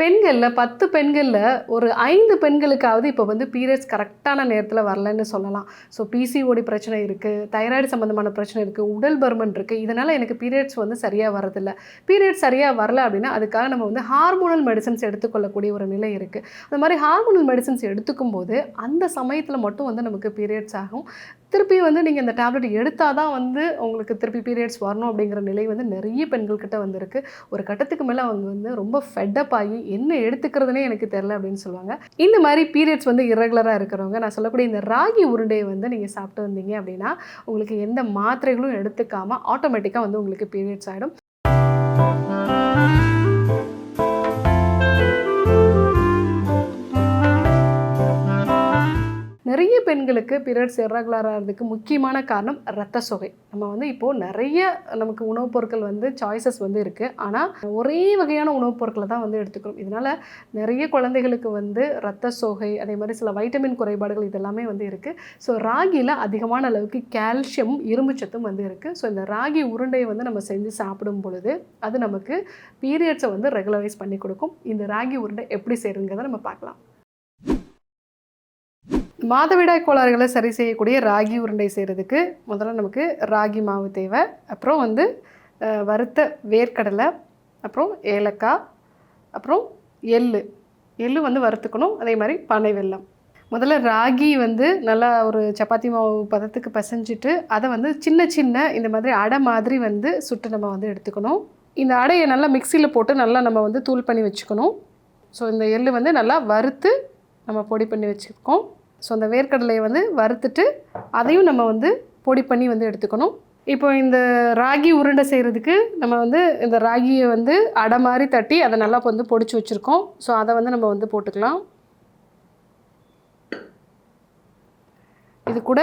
பெண்களில் பத்து பெண்களில் ஒரு ஐந்து பெண்களுக்காவது இப்போ வந்து பீரியட்ஸ் கரெக்டான நேரத்தில் வரலன்னு சொல்லலாம். ஸோ பிசிஓடி பிரச்சனை இருக்குது தைராய்டு சம்மந்தமான பிரச்சனை இருக்குது உடல் பருமன் இருக்குது இதனால் எனக்கு பீரியட்ஸ் வந்து சரியாக வரதில்லை. பீரியட்ஸ் சரியாக வரல அப்படின்னா அதுக்காக நம்ம வந்து ஹார்மோனல் மெடிசன்ஸ் எடுத்துக்கொள்ளக்கூடிய ஒரு நிலை இருக்குது அந்த மாதிரி ஹார்மோனல் மெடிசன்ஸ் எடுத்துக்கும் போது அந்த சமயத்தில் மட்டும் வந்து நமக்கு பீரியட்ஸ் ஆகும். திருப்பி வந்து நீங்கள் இந்த டேப்லெட் எடுத்தால் தான் வந்து உங்களுக்கு திருப்பி பீரியட்ஸ் வரணும் அப்படிங்கிற நிலை வந்து நிறைய பெண்கள்கிட்ட வந்திருக்கு. ஒரு கட்டத்துக்கு மேலே அவங்க வந்து ரொம்ப ஃபெட்டப் ஆகி என்ன எடுத்துக்கிறதுனே எனக்கு தெரில அப்படின்னு சொல்லுவாங்க. இந்த மாதிரி பீரியட்ஸ் வந்து இரகுலராக இருக்கிறவங்க நான் சொல்லக்கூடிய இந்த ராகி உருண்டையை வந்து நீங்கள் சாப்பிட்டு வந்தீங்க அப்படின்னா உங்களுக்கு எந்த மாத்திரைகளும் எடுத்துக்காமல் ஆட்டோமேட்டிக்காக வந்து உங்களுக்கு பீரியட்ஸ் ஆகிடும் பெண்களுக்கு பீரியட்ஸ் irregular முக்கியமான காரணம் ரத்த சொகை. நம்ம வந்து இப்போது நிறைய நமக்கு உணவுப் பொருட்கள் வந்து சாய்ஸஸ் வந்து இருக்குது ஆனால் ஒரே வகையான உணவுப் பொருட்களை தான் வந்து எடுத்துக்கிறோம். இதனால் நிறைய குழந்தைகளுக்கு வந்து ரத்த சோகை அதே மாதிரி சில வைட்டமின் குறைபாடுகள் இதெல்லாமே வந்து இருக்குது ஸோ ராகியில் அதிகமான அளவுக்கு கால்சியம் இரும்பு சத்தும் வந்து இருக்குது ஸோ இந்த ராகி உருண்டையை வந்து நம்ம செஞ்சு சாப்பிடும் பொழுது அது நமக்கு பீரியட்ஸை வந்து ரெகுலரைஸ் பண்ணி கொடுக்கும். இந்த ராகி உருண்டை எப்படி செய்யுங்கிறத நம்ம பார்க்கலாம். மாதவிடாய் கோளாறுகளை சரி செய்யக்கூடிய ராகி உருண்டை செய்கிறதுக்கு முதல்ல நமக்கு ராகி மாவு தேவை. அப்புறம் வந்து வறுத்த வேர்க்கடலை அப்புறம் ஏலக்காய் அப்புறம் எள்ளு. எள்ளு வந்து வறுத்துக்கணும். அதே மாதிரி பனை வெல்லம். முதல்ல ராகி வந்து நல்லா ஒரு சப்பாத்தி மாவு பதத்துக்கு பசைஞ்சிட்டு அதை வந்து சின்ன சின்ன இந்த மாதிரி அடை மாதிரி வந்து சுட்டு நம்ம வந்து எடுத்துக்கணும். இந்த அடையை நல்லா மிக்சியில் போட்டு நல்லா நம்ம வந்து தூள் பண்ணி வச்சுக்கணும். ஸோ இந்த எள்ளு வந்து நல்லா வறுத்து நம்ம பொடி பண்ணி வச்சுருக்கோம் ஸோ அந்த வேர்க்கடலையை வந்து வறுத்துட்டு அதையும் நம்ம வந்து பொடி பண்ணி வந்து எடுத்துக்கணும். இப்போ இந்த ராகி உருண்டை செய்கிறதுக்கு நம்ம வந்து இந்த ராகியை வந்து அடை மாதிரி தட்டி அதை நல்லா வந்து பொடிச்சு வச்சுருக்கோம். ஸோ அதை வந்து நம்ம வந்து போட்டுக்கலாம். இது கூட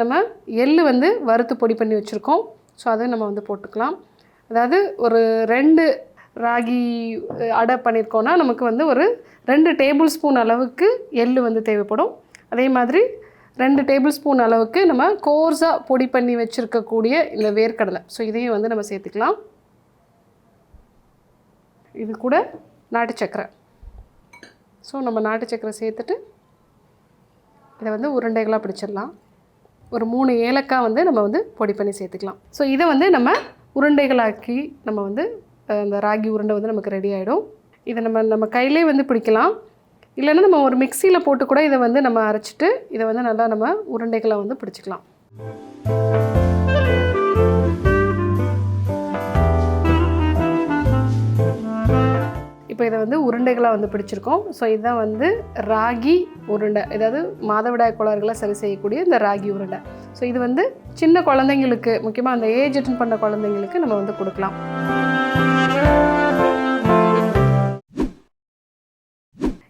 நம்ம எள்ளு வந்து வறுத்து பொடி பண்ணி வச்சுருக்கோம். ஸோ அதை நம்ம வந்து போட்டுக்கலாம். அதாவது ஒரு ரெண்டு ராகி அடை பண்ணியிருக்கோன்னா நமக்கு வந்து ஒரு ரெண்டு டேபிள் ஸ்பூன் அளவுக்கு எள்ளு வந்து தேவைப்படும். அதே மாதிரி ரெண்டு டேபிள் ஸ்பூன் அளவுக்கு நம்ம கோர்ஸாக பொடி பண்ணி வச்சுருக்கக்கூடிய இந்த வேர்க்கடலை. ஸோ இதையும் வந்து நம்ம சேர்த்துக்கலாம். இது கூட நாட்டு சக்கரை. ஸோ நம்ம நாட்டு சக்கரை சேர்த்துட்டு இதை வந்து உருண்டைகளாக பிடிச்சிடலாம். ஒரு மூணு ஏலக்காய் வந்து நம்ம வந்து பொடி பண்ணி சேர்த்துக்கலாம். ஸோ இதை வந்து நம்ம உருண்டைகளாக்கி நம்ம வந்து அந்த ராகி உருண்டை வந்து நமக்கு ரெடி ஆகிடும் இதை நம்ம நம்ம கையிலே வந்து பிடிக்கலாம். இல்லைன்னா நம்ம ஒரு மிக்சியில் போட்டு கூட இதை வந்து நம்ம அரைச்சிட்டு இதை வந்து நல்லா நம்ம உருண்டைகளை வந்து பிடிச்சிக்கலாம். இப்போ இதை வந்து உருண்டைகளாக வந்து பிடிச்சிருக்கோம். ஸோ இதுதான் வந்து ராகி உருண்டை. அதாவது மாதவிடாய் கோளாறுகளை சரி செய்யக்கூடிய இந்த ராகி உருண்டை. ஸோ இது வந்து சின்ன குழந்தைங்களுக்கு முக்கியமாக அந்த ஏஜ் அட்டன் பண்ண குழந்தைங்களுக்கு நம்ம வந்து கொடுக்கலாம்.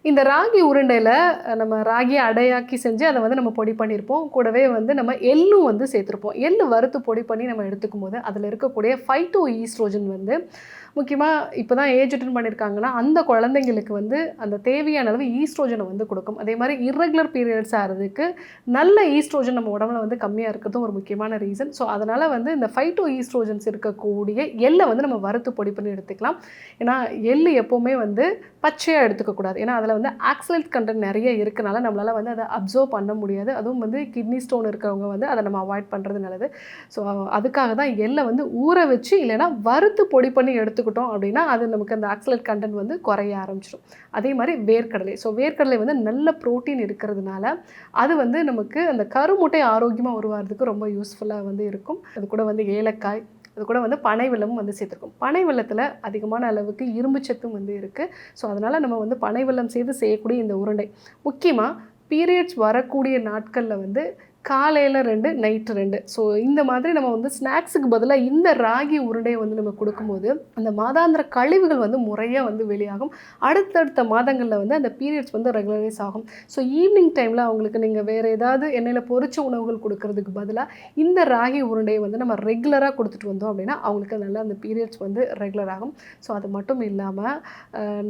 இந்த ராகி உருண்டையில் நம்ம ராகி அடையாக்கி செஞ்சு அதை வந்து நம்ம பொடி பண்ணியிருப்போம் கூடவே வந்து நம்ம எள்ளும் வந்து சேர்த்துருப்போம். எள்ளு வறுத்து பொடி பண்ணி நம்ம எடுத்துக்கும் போது அதில் இருக்கக்கூடிய ஃபைட்டோ ஈஸ்ட்ரோஜன் வந்து முக்கியமாக இப்போ தான் ஏஜ் அட்டன் பண்ணியிருக்காங்கன்னா அந்த குழந்தைங்களுக்கு வந்து அந்த தேவையான அளவு ஈஸ்ட்ரோஜனை வந்து கொடுக்கும். அதே மாதிரி இரகுலர் பீரியட்ஸ் ஆகிறதுக்கு நல்ல ஈஸ்ட்ரோஜன் நம்ம உடம்புல வந்து கம்மியாக இருக்கிறதும் ஒரு முக்கியமான ரீசன் ஸோ அதனால் வந்து இந்த ஃபைட்டோ ஈஸ்ட்ரோஜன்ஸ் இருக்கக்கூடிய எள்ளை வந்து நம்ம வறுத்து பொடி பண்ணி எடுத்துக்கலாம். ஏன்னா எள்ளு எப்போவுமே வந்து பச்சையாக எடுத்துக்கக்கூடாது ஏன்னா அதில் வந்து ஆக்சலேட் கண்டென்ட் நிறைய இருக்கனால நம்மளால் வந்து அதை அப்சர்வ் பண்ண முடியாது. அதுவும் வந்து கிட்னி ஸ்டோன் இருக்கிறவங்க வந்து அதை நம்ம அவாய்ட் பண்ணுறது நல்லது. ஸோ அதுக்காக தான் எள்ளை வந்து ஊற வச்சு இல்லைன்னா வறுத்து பொடி பண்ணி எடுத்து எடுத்துக்கிட்டோம் அப்படின்னா அது நமக்கு அந்த ஆக்சலேட் கண்டென்ட் வந்து குறைய ஆரம்பிச்சிடும். அதே மாதிரி வேர்க்கடலை. ஸோ வேர்க்கடலை வந்து நல்ல ப்ரோட்டீன் இருக்கிறதுனால அது வந்து நமக்கு அந்த கருமுட்டை ஆரோக்கியமாக உருவாகிறதுக்கு ரொம்ப யூஸ்ஃபுல்லாக வந்து இருக்கும். அது கூட வந்து ஏலக்காய் அது கூட வந்து பனை வெள்ளமும் வந்து சேர்த்துருக்கும். பனை வெள்ளத்தில் அதிகமான அளவுக்கு இரும்பு சத்தும் வந்து இருக்குது ஸோ அதனால் நம்ம வந்து பனை வெள்ளம் செய்து செய்யக்கூடிய இந்த உருண்டை. முக்கியமாக பீரியட்ஸ் வரக்கூடிய நாட்களில் வந்து காலையில் ரெண்டு நைட்டு ரெண்டு. ஸோ இந்த மாதிரி நம்ம வந்து ஸ்நாக்ஸுக்கு பதிலாக இந்த ராகி உருண்டையை வந்து நம்ம கொடுக்கும்போது அந்த மாதாந்திர கழிவுகள் வந்து முறையாக வந்து வெளியாகும். அடுத்தடுத்த மாதங்களில் வந்து அந்த பீரியட்ஸ் வந்து ரெகுலரைஸ் ஆகும். ஸோ ஈவினிங் டைமில் அவங்களுக்கு நீங்கள் வேறு ஏதாவது எண்ணெயில் பொறிச்ச உணவுகள் கொடுக்கறதுக்கு பதிலாக இந்த ராகி உருண்டையை வந்து நம்ம ரெகுலராக கொடுத்துட்டு வந்தோம் அப்படின்னா அவங்களுக்கு நல்லா அந்த பீரியட்ஸ் வந்து ரெகுலர் ஆகும். ஸோ அது மட்டும் இல்லாமல்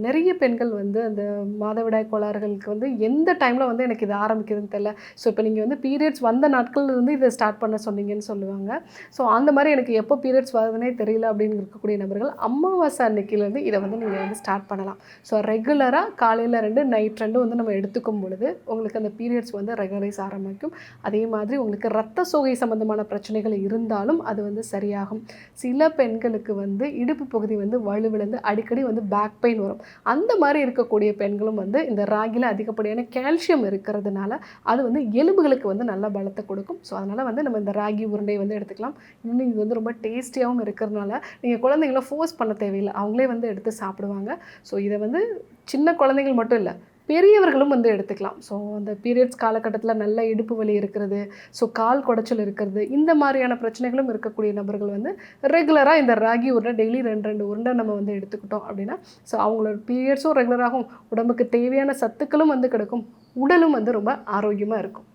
நிறைய பெண்கள் வந்து அந்த மாதவிடாய் கோளாறுகளுக்கு வந்து எந்த டைமில் வந்து எனக்கு இது ஆரம்பிக்குதுன்னு தெரியல. ஸோ இப்போ நீங்கள் வந்து பீரியட்ஸ் வந்த நாட்கள்லேருந்து இதை ஸ்டார்ட் பண்ண சொன்னீங்கன்னு சொல்லுவாங்க. ஸோ அந்த மாதிரி எனக்கு எப்போ பீரியட்ஸ் வருதுன்னே தெரியல அப்படின்னு இருக்கக்கூடிய நபர்கள் அமாவாசை அன்னைக்கிலேருந்து இதை வந்து நீங்கள் வந்து ஸ்டார்ட் பண்ணலாம். ஸோ ரெகுலராக காலையில் ரெண்டு நைட் ரெண்டு வந்து நம்ம எடுத்துக்கும் பொழுது உங்களுக்கு அந்த பீரியட்ஸ் வந்து ரெகுலரைஸ் ஆரம்பிக்கும். அதே மாதிரி உங்களுக்கு ரத்த சோகை சம்மந்தமான பிரச்சனைகள் இருந்தாலும் அது வந்து சரியாகும். சில பெண்களுக்கு வந்து இடுப்பு பகுதி வந்து வலுவிழந்து அடிக்கடி வந்து பேக் பெயின் வரும். அந்த மாதிரி இருக்கக்கூடிய பெண்களும் வந்து இந்த ராகியில் அதிகப்படியான கால்சியம் இருக்கிறதுனால அது வந்து எலும்புகளுக்கு வந்து நல்ல பலத்தை கொடுக்கும். ஸோ அதனால் வந்து நம்ம இந்த ராகி உருண்டை வந்து எடுத்துக்கலாம். இன்னும் இது வந்து ரொம்ப டேஸ்டியாகவும் இருக்கிறதுனால நீங்கள் குழந்தைங்கள ஃபோர்ஸ் பண்ண தேவையில்லை. அவங்களே வந்து எடுத்து சாப்பிடுவாங்க. ஸோ இதை வந்து சின்ன குழந்தைகள் மட்டும் இல்லை பெரியவர்களும் வந்து எடுத்துக்கலாம். ஸோ அந்த பீரியட்ஸ் காலகட்டத்தில் நல்ல இடுப்பு வலி இருக்கிறது ஸோ கால் குடைச்சல் இருக்கிறது இந்த மாதிரியான பிரச்சனைகளும் இருக்கக்கூடிய நபர்கள் வந்து ரெகுலராக இந்த ராகி உருண்டை டெய்லி ரெண்டு ரெண்டு உருண்டை நம்ம வந்து எடுத்துக்கிட்டோம் அப்படின்னா ஸோ அவங்களோட பீரியட்ஸும் ரெகுலராகும் உடம்புக்கு தேவையான சத்துக்களும் வந்து கிடைக்கும். உடலும் வந்து ரொம்ப ஆரோக்கியமாக இருக்கும்.